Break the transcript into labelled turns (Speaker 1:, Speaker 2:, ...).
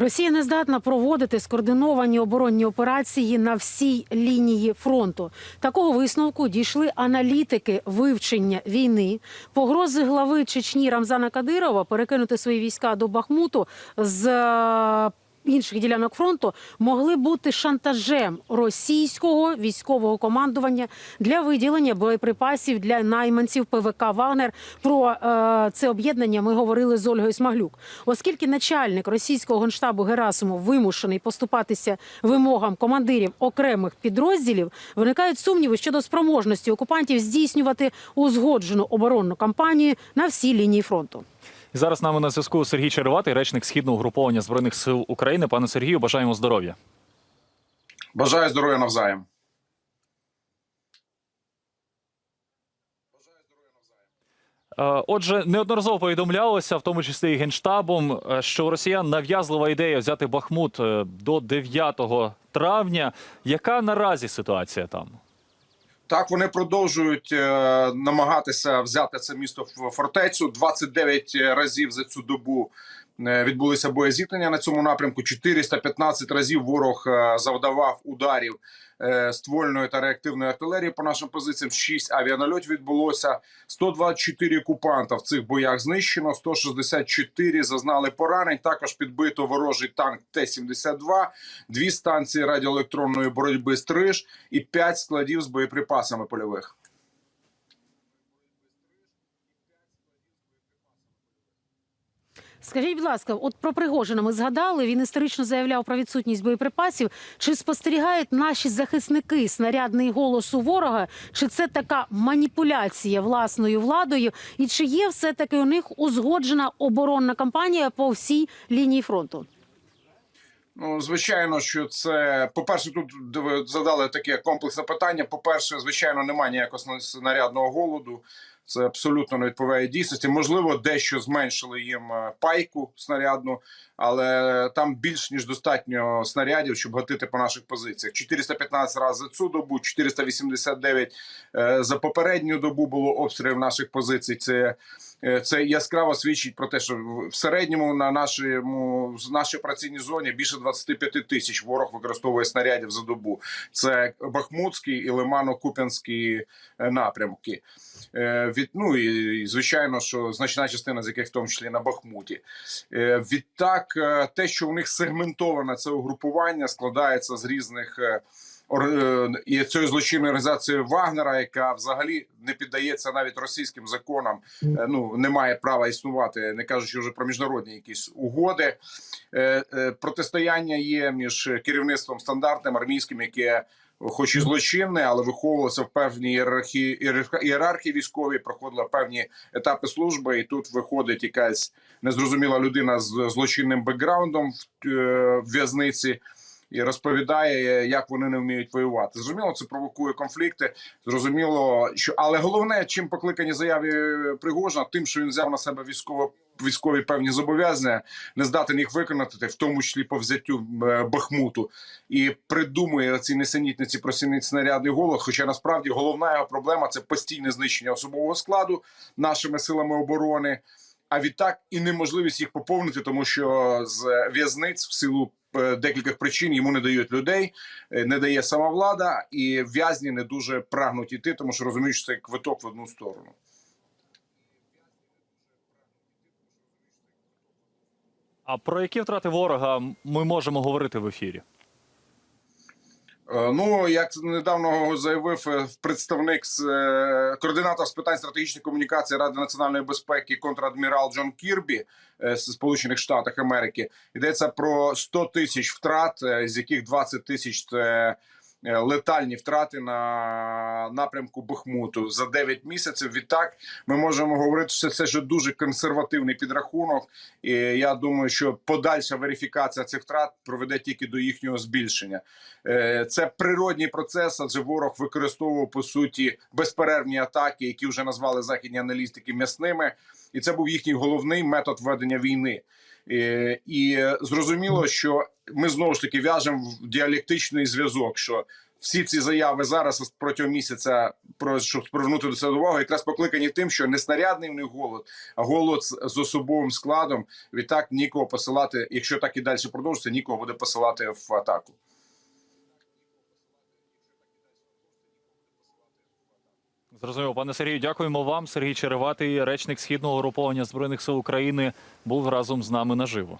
Speaker 1: Росія не здатна проводити скоординовані оборонні операції на всій лінії фронту. Такого висновку дійшли аналітики вивчення війни. Погрози глави Чечні Рамзана Кадирова перекинути свої війська до Бахмуту з е, інших ділянок фронту могли бути шантажем російського військового командування для виділення боєприпасів для найманців ПВК Вагнер. Про е, це об'єднання ми говорили з Ольгою Смаглюк. Оскільки начальник російського генштабу Герасимов вимушений поступатися вимогам командирів окремих підрозділів, виникають сумніви щодо спроможності окупантів здійснювати узгоджену оборонну кампанію на всій лінії фронту.
Speaker 2: І зараз з нами на зв'язку Сергій Череватий, речник східного угруповання збройних сил України. Пане Сергію, бажаємо здоров'я.
Speaker 3: Бажаю здоров'я навзаєм.
Speaker 2: Е, Отже, неодноразово повідомлялося, в тому числі і генштабом, е, що у росіян нав'язлива ідея взяти Бахмут е, до 9 травня. Яка наразі ситуація там?
Speaker 3: Так, вони продовжують е, намагатися взяти це місто в фортецю. 29 разів за цю добу відбулися боєзіткнення на цьому напрямку. 415 разів ворог е, завдавав ударів е, ствольної та реактивної артилерії по нашим позиціям. 6 авіанальотів відбулося. 124 окупанта в цих боях знищено. 164 зазнали поранень. Також підбито ворожий танк Т-72, дві станції радіоелектронної боротьби «Стриж» і 5 складів з боєприпасами польових.
Speaker 1: Скажіть, будь ласка, от про Пригожина ми згадали. Він історично заявляв про відсутність боєприпасів. Чи спостерігають наші захисники снарядний голос у ворога? Чи це така маніпуляція власною владою? І чи є все таки у них узгоджена оборонна кампанія по всій лінії фронту?
Speaker 3: Ну, звичайно, що це по-перше, тут ви задали таке комплексне питання. По-перше, звичайно, немає ніякого снарядного голоду. Це абсолютно не відповідає дійсності. Можливо, дещо зменшили їм е, пайку снарядну, але там більш ніж достатньо снарядів, щоб гатити по наших позиціях. 415 разів за цю добу, 489 е, за попередню добу було обстрілів наших позицій. Це Е, Це яскраво свідчить про те, що в- середньому на нашому нашій операційній зоні більше 25 тисяч ворог використовує снарядів за добу. Це Бахмутський і Лимано-Куп'янський е, напрямки. Від ну і, і звичайно, що значна частина з яких в тому числі на Бахмуті. Е, Відтак, е, те, що у них сегментоване це угрупування, складається з різних. е, І цієї злочинної організації Вагнера, яка взагалі не піддається навіть російським законам, ну не має права існувати, не кажучи вже про міжнародні якісь угоди. Протистояння є між керівництвом стандартним армійським, яке. Хоч і злочинне, але виховувалося в певній ієрархії ієрархії військовій, проходила певні етапи служби, і тут виходить якась незрозуміла людина з злочинним бекграундом в е, в в'язниці і розповідає, як вони не вміють воювати. Зрозуміло, це провокує конфлікти. Зрозуміло, що але головне, чим покликані заяві Пригожина, тим, що він взяв на себе військово. Військові певні зобов'язання не здатен їх виконати, в тому числі по взяттю е, Бахмуту, і придумує ці несенітниці про снарядний голод. Хоча насправді головна його проблема це постійне знищення особового складу нашими силами оборони. А відтак і неможливість їх поповнити, тому що з в'язниць в силу е, декількох причин йому не дають людей, е, не дає сама влада, і в'язні не дуже прагнуть іти, тому що розуміють, що це квиток в одну сторону.
Speaker 2: А про які втрати ворога ми можемо говорити в ефірі?
Speaker 3: Е, Ну, як недавно заявив е, представник з е, координатор з питань стратегічної комунікації Ради національної безпеки, контрадмірал Джон Кірбі з Сполучених Штатів Америки, йдеться про 100 тисяч втрат, з яких 20 тисяч це летальні втрати на напрямку Бахмуту за 9 місяців. Відтак ми можемо говорити, що це вже дуже консервативний підрахунок. І я думаю, що подальша верифікація цих втрат проведе тільки до їхнього збільшення. Е, Це природній процес, адже ворог використовував по суті безперервні атаки, які вже назвали західні аналітики м'ясними, і це був їхній головний метод ведення війни. Е, І зрозуміло, що ми знову ж таки в'яжемо в діалектичний зв'язок, що всі ці заяви зараз протягом місяця про щоб привернути до себе увагу, якраз покликані тим, що не снарядний в них голод, а голод з, особовим складом. Відтак нікого посилати, якщо так і далі продовжиться, нікого буде посилати в атаку.
Speaker 2: Зрозуміло, пане Сергію, дякуємо вам. Сергій Череватий, речник східного угруповання збройних сил України, був разом з нами наживо.